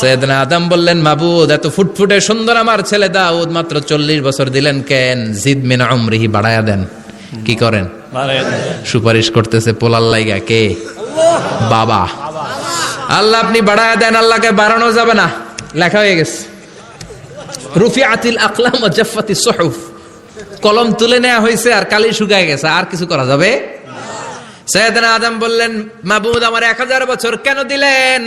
সৈয়দনা আদম বললেন মাবুদ এত ফুটফুটে সুন্দর আমার ছেলে দাউদ মাত্র চল্লিশ বছর দিলেন কেন? জিদ মিন অমরিহি বাড়ায়া দেন। কি করেন? সুপারিশ করতেছে পোলার লাইগা কে? বাবা। আল্লাহ আপনি বাড়ায় দেন আল্লাহকে বাড়ানো যাবে না। লেখা হয়ে গেছে। রুফি আতিল আকলাম ও জাফাতি সহুফ। কলম তুলে নেওয়া হয়েছে আর কালি শুকায় গেছে আর কিছু করা যাবে? সৈয়দনা আদম বললেন মাবুদ আমার এক হাজার বছর কেন দিলেন?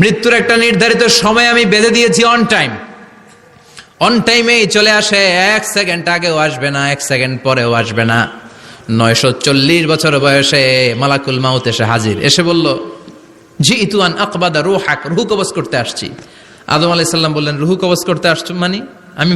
মৃত্যুর একটা নির্ধারিত সময় আমি বেঁধে দিয়েছি অন টাইম অন টাইমেই চলে আসে এক সেকেন্ড আগেও আসবে না, এক সেকেন্ড পরেও আসবে না। নয়শো চল্লিশ বছর বয়সে মালাকুল মাউত এসে হাজির। এসে বলল, জি ইতুয়ান আকবাদা রুহাক, রুহু কবজ করতে আসছি। আদম আলাইসাল্লাম বললেন, রুহু কবজ করতে আসছো মানে? আমি